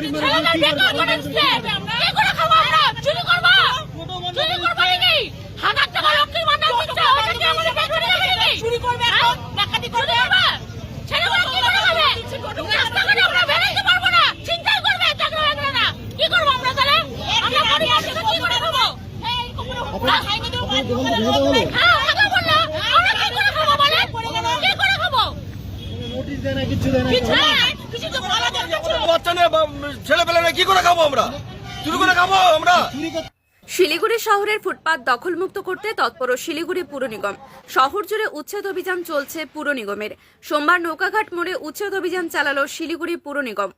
ছেলেদের বেকার করে দিচ্ছে। কি করে খাব আমরা? চুরি করব? চুরি করব নাকি? হাজার টাকা লক্ষ্মীর ভাণ্ডার দিচ্ছে, ওটা কি আমাদের বেকার করে দিবি? হ্যাঁ? ডাকাতি করবে? ছেলেগুলো কি করে খাবে? রাস্তাঘাটে আমরা বেরোতে পারব না। ছিনতাই করবে, চাকরি বাকরি না। কি করব আমরা তাহলে? আমরা গরিব মানুষরা কি করে খাব? হ্যাঁ, আগে বলল, আমরা কি করে খাব বলেন? কি করে খাব? নোটিশ দেয় না কিচ্ছু দেয় না শিলিগুড়ি শহরের ফুটপাত দখলমুক্ত করতে তৎপর শিলিগুড়ি পুর নিগম। শহর জুড়ে উচ্ছেদ অভিযান চলছে পুর নিগমের। সোমবার নৌকাঘাট মোড়ে উচ্ছেদ অভিযান চালালো শিলিগুড়ি পুর নিগম।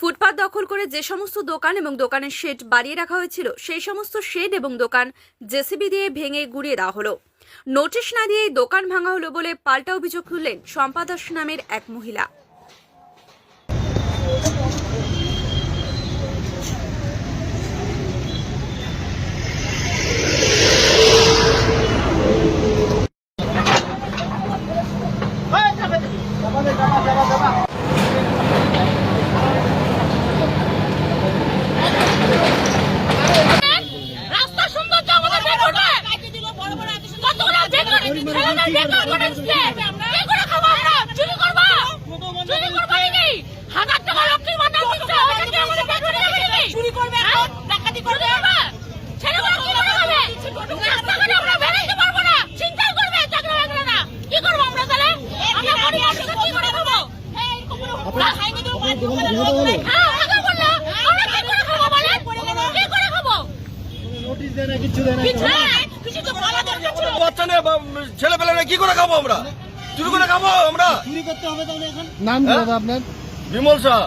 ফুটপাত দখল করে যে সমস্ত দোকান এবং দোকানের শেড বাড়িয়ে রাখা হয়েছিল, সেই সমস্ত শেড এবং দোকান জেসিবি দিয়ে ভেঙে গুড়িয়ে দেওয়া হলো। নোটিশ না দিয়েই দোকান ভাঙা হলো বলে পাল্টা অভিযোগ তুললেন শম্পা দাস নামের এক মহিলা রাস্তা সৌন্দর্য আমাদের বেরোবে কতগুলো বেকার ছেলেদের বেকার করে দিচ্ছে কি করে খাব আমরা চুরি করব চুরি করব নাকি হাজার টাকা লক্ষ্মীর ভাণ্ডার দিচ্ছে ওটা কি আমাদের বেকার করে দিবি চুরি করবে ডাকাতি করবে ছেলেগুলো কি করে খাবে রাস্তাঘাটে আমরা বেরোতে পারব না চিন্তাই করবে চাকরি বাকরি না কি করব আমরা তাহলে আমরা গরিব মানুষরা কি করে খাব হ্যাঁ আগে বলল আমরা কি করে খাব বলেন কি করে খাব নোটিশ দেয় না কিচ্ছু দেয় না কিছু নাই, কিছু তো বলা দরকার ছিল। পেলে কি করে খাব আমরা? চুরি করে খাব আমরা? চুরি করতে হবে তাহলে এখন? নাম কি হ্যাঁ? দাদা আপনার? বিমল শাহ।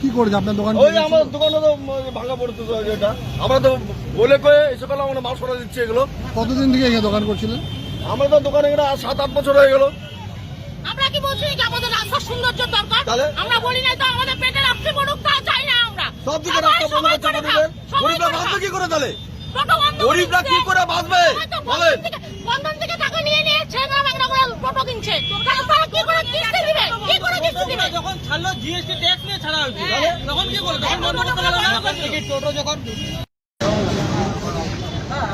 কি করেছে আপনার দোকান ওই আমার দোকানে তো ভাঙা পড়তে এটা। আমরা তো বলে কয়ে এসে পেলাম আমরা মাল সরা দিচ্ছি এগুলো। কতদিন থেকে এখানে দোকান করছিলেন? আমরা তো দোকানে এখানে সাত আট বছর হয়ে গেল। আমরা কি বলছি যে আমাদের রাস্তার সৌন্দর্য দরকার? তাহলে? আমরা বলি না তো আমাদের পেটে রাখতে পড়ুক তা চাই না আমরা। সব দিকে রাস্তা বন্ধ করে সবাই গরিবরা করে কি করে তাহলে? করে গরিবরা কি করে বাঁচবে? বলেন। বন্ধন থেকে টাকা নিয়ে নিয়ে দিবে? কি করে যখন ছাড়লো জিএসটি ট্যাক্স নিয়ে ছাড়া তখন কি করল? তখন বন্ধ টোটো যখন হ্যাঁ,